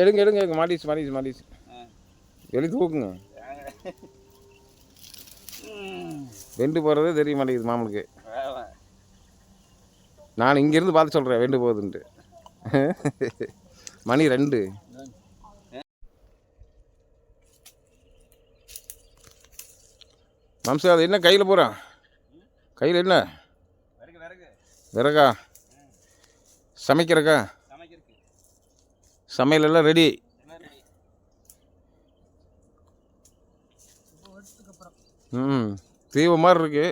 எடுங்க எடுங்க எடுங்க. மாட்டிச்சு மாட்டிச்சு மாட்டிச்சு வெளி தூக்குங்க வெண்டு போகிறதே தெரிய மாட்டேங்குது மாமனுக்கு. நான் இங்கேருந்து பார்த்து சொல்கிறேன் வெண்டு போகுதுன்ட்டு. மணி ரெண்டு. மம்சா அது என்ன கையில் போகிறான் கையில் என்ன? விறகு? சமைக்கிறக்கா? சமையல் எல்லாம் ரெடி ம் தீவு மாதிரி இருக்கு.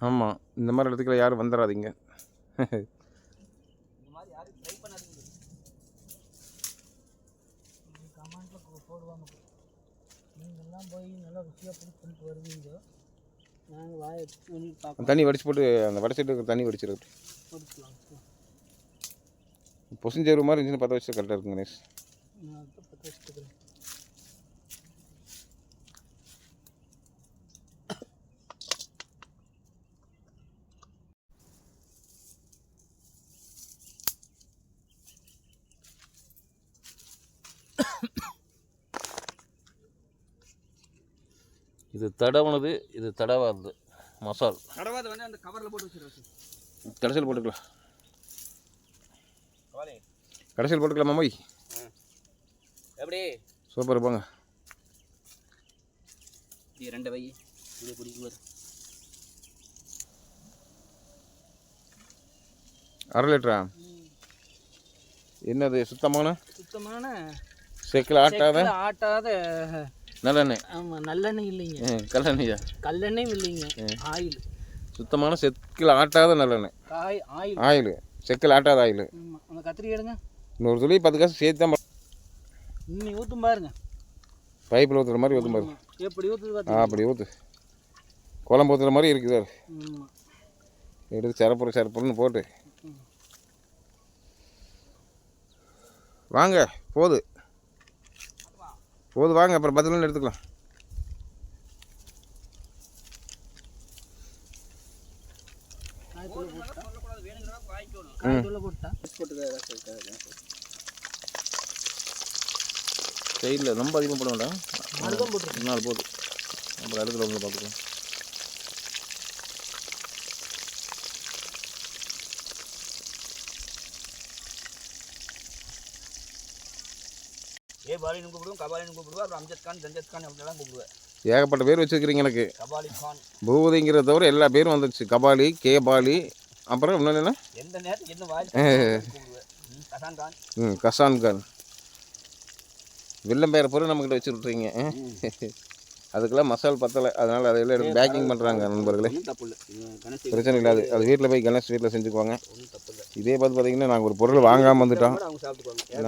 ஆமாம் இந்த மாதிரி இடத்துக்குள்ள யாரும் வந்துடாதீங்க போய் நல்லா ருசியாக பிடிச்சி பண்ணிட்டு வருவீங்க நாங்கள் வாயை பண்ணி பார்க்க தண்ணி வடிச்சு போட்டு அந்த வடிச்சிட்டு இருக்கிற தண்ணி வடிச்சிருக்கு பொசுஞ்சேரு மாதிரி இருந்துச்சுன்னு பற்ற வச்சு கரெக்டாக இருக்குங்க கணேஷ் இது தடவுனது இது தடவாது மசால். கடவாத வந்து அந்த கவரில் போட்டு வச்சிருக்கேன் கடைசியில் போட்டுக்கலாம். கவாலி கடைசியில் போட்டுக்கலாமா போய்? எப்படி? சூப்பர் போங்க. ரெண்டு வை இது குடிக்குவார் அரை லிட்டரா? என்னது சுத்தமான? சுத்தமான செக்கில் ஆட்டாத? செக்கில் ஆட்டாத நல்லெண்ணெய். ஆமாம் நல்லெண்ணெய் இல்லைங்க. ம், கல்லெண்ணெய்யா? கல்லெண்ணெயும் இல்லைங்க. ஆயில். சுத்தமான செக்கில் ஆட்டாத நல்லெண்ணெய். காய் ஆயில். ஆயில். செக்கில் ஆட்டாத ஆயில். அந்த கத்திரி எடுங்க. இன்னொரு துளி பத்து காசு சேர்த்து தான் இன்னி ஊற்றும் பாருங்க. பைப்பில் ஊற்றுற மாதிரி ஊற்றும் பாரு. ஆமா. எப்படி ஊற்றுது ஆ அப்படி ஊற்று குழம்பு ஊற்றுற மாதிரி இருக்குது எடுத்து சிறப்புற சிறப்புறன்னு போட்டு. வாங்க போது. போது வாங்க அப்புறம் பத்து நிமிடம் எடுத்துக்கலாம். சைடில் ரொம்ப அதிகமாக போட வேண்டாம். நாலு போதும் அப்புறம் அடுத்துல வந்து பார்த்துக்கலாம். ஏ பாலின்னு கூப்பிடுவோம் கபாலின்னு கூப்பிடுவோம். அப்புறம் அம்ஜத் கான் ஜஞ்சத் கான் அப்படிலாம் கூப்பிடுவேன். ஏகப்பட்ட பேர் வச்சுருக்கிறீங்க எனக்கு. கபாலி கான். பூபதிங்கிறத தவிர எல்லா பேரும் வந்துடுச்சு கபாலி கேபாலி அப்புறம் இன்னொன்று என்ன? எந்த நேரத்துக்கு என்ன கூப்பிடுவேன். ம், கசான் கான். வில்லம் பேரை பொருள் நம்மக்கிட்ட வச்சு விட்றீங்க அதுக்கெல்லாம் மசால் பத்தலை. அதனால் அதையெல்லாம் எடுத்து பேக்கிங் பண்ணுறாங்க நண்பர்களே. பிரச்சனை இல்லாது அது வீட்டில் போய் கணேஷ் வீட்டில் செஞ்சுக்குவாங்க. இதே பார்த்து பார்த்தீங்கன்னா நாங்கள் ஒரு பொருள் வாங்காமல் வந்துட்டோம்.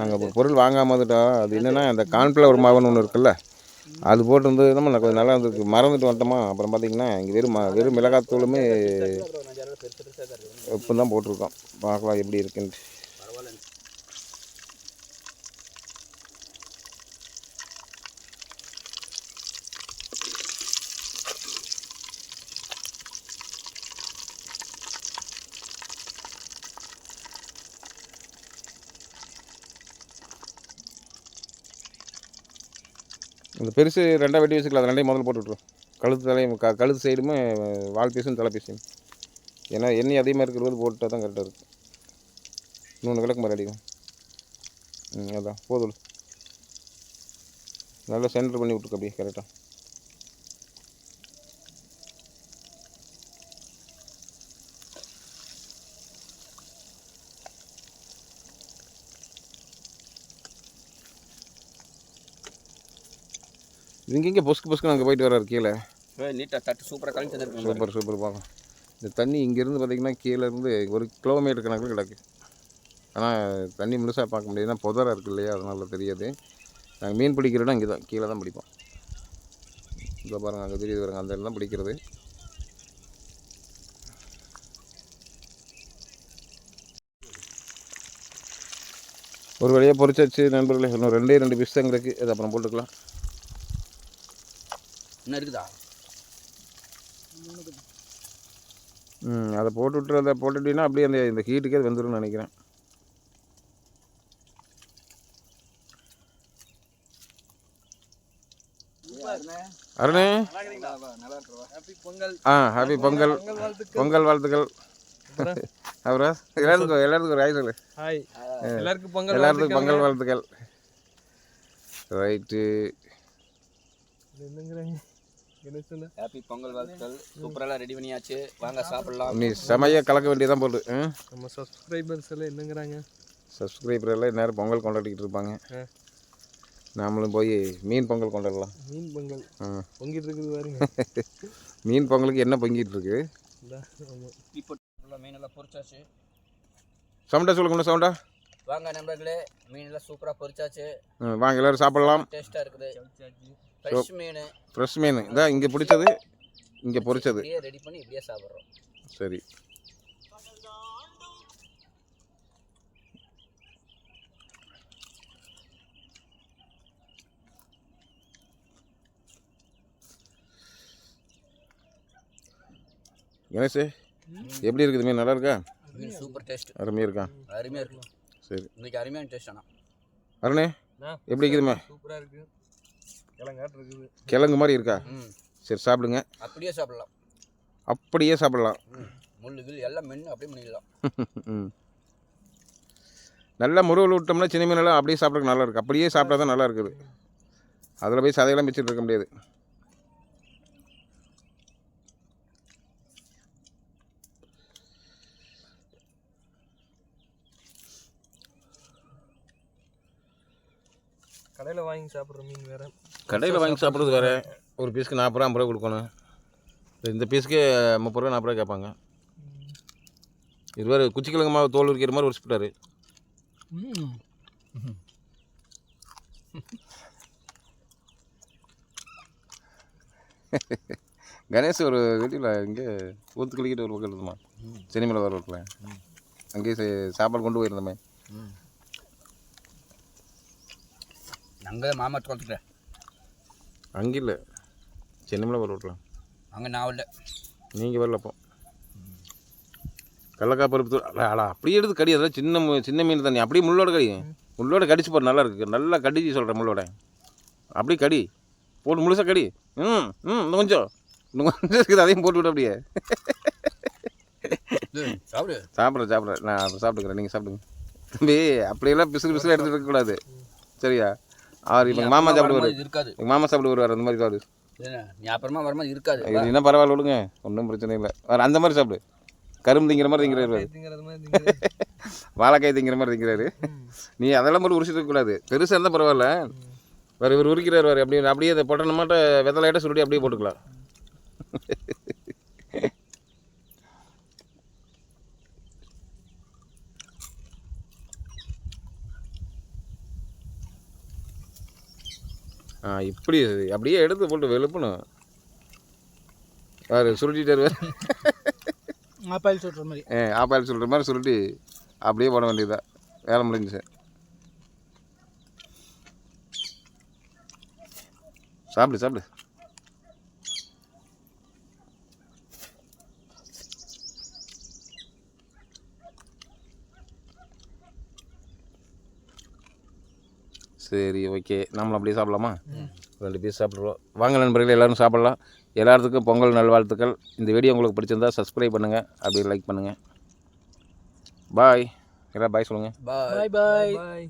நாங்கள் ஒரு பொருள் வாங்காமல் வந்துட்டோம். அது என்னென்னா அந்த கார்ன்ஃப்ளவர் மாவுன்னு ஒன்று இருக்குல்ல. அது போட்டு வந்து நம்ம கொஞ்சம் நல்லா இருந்திருக்கு. மறந்துட்டு வந்துட்டோமா? அப்புறம் பார்த்தீங்கன்னா இங்கே வெறும் வெறும் மிளகாத்தூளுமே இப்போ தான் போட்டிருக்கோம். பார்க்கலாம் எப்படி இருக்குன்ட்டு பரவாயில்ல இந்த பெருசு ரெண்டாக வெட்டி வச்சுக்கலாம் அது ரெண்டையும் முதல்ல போட்டு விட்ருவோம் கழுத்து தலையும் க கழுத்து சைடுமே வால் பீஸும் தலை பீஸும் ஏன்னா எண்ணெய் அதிகமாக இருக்கிறது போட்டால் தான் கரெக்டாக இருக்கும். இன்னொன்று விளக்கு மாதிரி அடிக்கும். ம் அதான் போதும் நல்லா சென்டர் பண்ணி விட்ருக்கு அப்படியே கரெக்டாக இங்கே இங்கே பொசுக்கு பொசுக்கு அங்கே போயிட்டு வர்றாரு கீழே. நீட்டாக தட்டு சூப்பராக கழிச்சு தந்துருக்கோம் சூப்பர் சூப்பர் பார்க்கலாம் இந்த தண்ணி இங்கேருந்து பார்த்தீங்கன்னா கீழே இருந்து ஒரு கிலோமீட்டர் கணக்கில் கிடக்கு. ஆனால் தண்ணி முழுசாக பார்க்க முடியாது. ஏன்னா புதராக இருக்கு இல்லையா? அதனால தெரியாது. நாங்கள் மீன் பிடிக்கிற இடம் இங்கே தான் கீழே தான் பிடிப்போம். இங்கே பாருங்கள் அங்கே தெரியுது பாருங்க அந்த இடம் தான் பிடிக்கிறது. ஒரு வழியாக பொரிச்சாச்சு நண்பர்களே. இன்னும் ரெண்டே ரெண்டு பிஸ் தான் இருக்குது அது அப்புறம் போட்டுக்கலாம். இன்னும் இருக்குதா? ம் அதை போட்டு விட்டு அதை போட்டுட்டீங்கன்னா அப்படியே அந்த இந்த ஹீட்டுக்கே அது வந்துரும்னு நினைக்கிறேன். அருணே. நல்லா இருக்கிறவா ஹாப்பி பொங்கல். ஆ ஹாப்பி பொங்கல். பொங்கல் வாழ்த்துக்கள். அப்புறம் எல்லாருக்கும் எல்லாருக்கும் ஒரு சொல்லு ஹாய் எல்லாருக்கும் பொங்கல் எல்லாருக்கும் பொங்கல் வாழ்த்துக்கள். ரைட்டு ஹாப்பி பொங்கல் வாழ்த்துக்கள். சூப்பரெல்லாம் ரெடி பண்ணியாச்சு. வாங்க சாப்பிடலாம். நீ செமையாக கலக்க வேண்டியதான் போட்டு நம்ம சப்ஸ்கிரைபர்ஸ் எல்லாம் என்னங்கிறாங்க? சப்ஸ்கிரைபர் எல்லாம் நேரம் பொங்கல் கொண்டாடிக்கிட்டு இருப்பாங்க. நாமளும் போய் மீன் பொங்கல் கொண்டாடலாம். மீன் பொங்கல். பொங்கிட்டு இருக்குது பாருங்க. மீன் பொங்கலுக்கு என்ன பொங்கிட்டு இருக்கு. இப்போ மீன் எல்லாம் பொரிச்சாச்சு. சவுண்டா சொல்லுங்க சவுண்டா? வாங்க நண்பர்களே மீன் எல்லாம் சூப்பராக பொரிச்சாச்சு. ம் வாங்க எல்லாரும் சாப்பிட்லாம். டேஸ்ட்டாக இருக்குது. ஃப்ரெஷ் மீன். ஃப்ரெஷ் மீன். இதான் இங்கே பிடிச்சது. இங்கே பொரிச்சது. ரெடி பண்ணி இப்படியே சாப்பிட்றோம். சரி. கணேஷ் எப்படி இருக்குது மீன்? நல்லா இருக்கா? மீன் சூப்பர் டேஸ்ட் அருமையாக இருக்கா? அருமையாக இருக்கு. சரி. இன்னைக்கு அருமையான டேஸ்ட் ஆனால் அருணே ஆ, எப்படி இருக்குதுமே சூப்பரா இருக்கு. கிழங்காட்டு இருக்குது கிழங்கு மாதிரி இருக்கா? ம். சரி சாப்பிடுங்க. அப்படியே சாப்பிடலாம். அப்படியே சாப்பிடலாம். ம். முள்ளு கில் எல்லாம் மென்று அப்படியே பண்ணிடலாம் நல்லா முருகல் விட்டோம்னா சின்ன மீனெல்லாம் அப்படியே சாப்பிட்றதுக்கு நல்லா இருக்குது அப்படியே சாப்பிட்டா தான் நல்லா இருக்குது. அதில் போய் சதையெல்லாம் வச்சுட்டு இருக்க முடியாது. கடையில வாங்கி சாப்பிடுற மீன் வேற. கடையில் வாங்கி சாப்பிட்றது வேறு. ஒரு பீஸ்க்கு நாற்பது ரூபா ஐம்பது ரூபா கொடுக்கணும். இந்த பீஸுக்கு முப்பது ரூபா நாற்பது ரூபா கேட்பாங்க. இது வேறு குச்சிக்கிழங்கு மாவு தோல் உரிக்கிற மாதிரி உரிச்சுட்டாரு. கணேஷ் ஒரு வீட்டில் இங்கே ஊத்துக்கலிக்கிட்டு ஒரு பக்கம் இருக்குமா சினிமாவில் வர ரோட்டில் அங்கேயே சே- சாப்பாடு கொண்டு போயிருந்தோமே. நாங்கள் மாமா கொடுத்துட்டேன் அங்கே இல்லை சென்னிமலை வர ரோட்டில் அங்கே நான் இல்லை நீங்கள் வரல அப்போ. கடலக்காய் பருப்பு அட, அப்படியே எடுத்து கடி அதெல்லாம் சின்ன சின்ன மீன் தானே. அப்படியே முள்ளோட கடி. முள்ளோட கடிச்சு போடு நல்லா இருக்கு. நல்லா கடிச்சு சொல்கிறேன் முள்ளோட. அப்படியே கடி. போட்டு முழுசாக கடி. ம் ம் இன்னும் கொஞ்சம். இன்னும் கொஞ்சம் இருக்குது அதையும் போட்டு விடு அப்படியே. சாப்பிடு. சாப்பிட்றேன் சாப்பிட்றேன் நான் சாப்பிட்டுக்கிறேன் நீங்கள் சாப்பிடுங்க. தம்பி அப்படியெல்லாம் பிசுறு பிசுறு எடுத்துகிட்டு இருக்கக்கூடாது. சரியா? அவர் இப்போ மாமா சாப்பிடுவார் இருக்காது. எங்கள் மாமா சாப்பிட்டு வருவார் அந்த மாதிரி சாப்பிடு. நீ அப்புறமா வரும்போது இருக்காது. இது என்ன பரவாயில்ல விடுங்க. ஒன்றும் பிரச்சனை இல்லை. வேறு அந்த மாதிரி சாப்பிடு. கரும்பு திங்கிற மாதிரி திங்கிறாரு வாழைக்காய் திங்கிற மாதிரி திங்கிறாரு. நீ அதெல்லாம் மட்டும் உரிச்சிட்டு கூடாது. பெருசாக இருந்தால் பரவாயில்ல. வேறு இவர் உரிக்கிறார் வேறு. அப்படியே அப்படியே அதை பொட்டன மாட்ட வெத்தலையிட்ட சுருட்டி அப்படியே போட்டுக்கலாம். இப்படி அப்படியே எடுத்து போட்டு வெளுப்பணும். வேறு சுருட்டிட்டார் வேறு? ஆப்பாயில் சுடுற மாதிரி. ஏ ஆப்பாயில் சொல்கிற மாதிரி சுருட்டி அப்படியே போட வேண்டியதா வேலை முடிஞ்சுச்சு. சாப்பிடு சாப்பிடு. சரி ஓகே நம்மளும் அப்படியே சாப்பிடலாமா? ரெண்டு பீஸ் சாப்பிடுவோம் வாங்க நண்பர்களே எல்லோரும் சாப்பிட்லாம். எல்லாத்துக்கும் பொங்கல் நல்வாழ்த்துக்கள். இந்த வீடியோ உங்களுக்கு பிடிச்சிருந்தா சப்ஸ்கிரைப் பண்ணுங்கள் அப்படியே லைக் பண்ணுங்கள் பாய் எல்லாம் பாய் சொல்லுங்கள் பாய் பாய் பாய் பாய்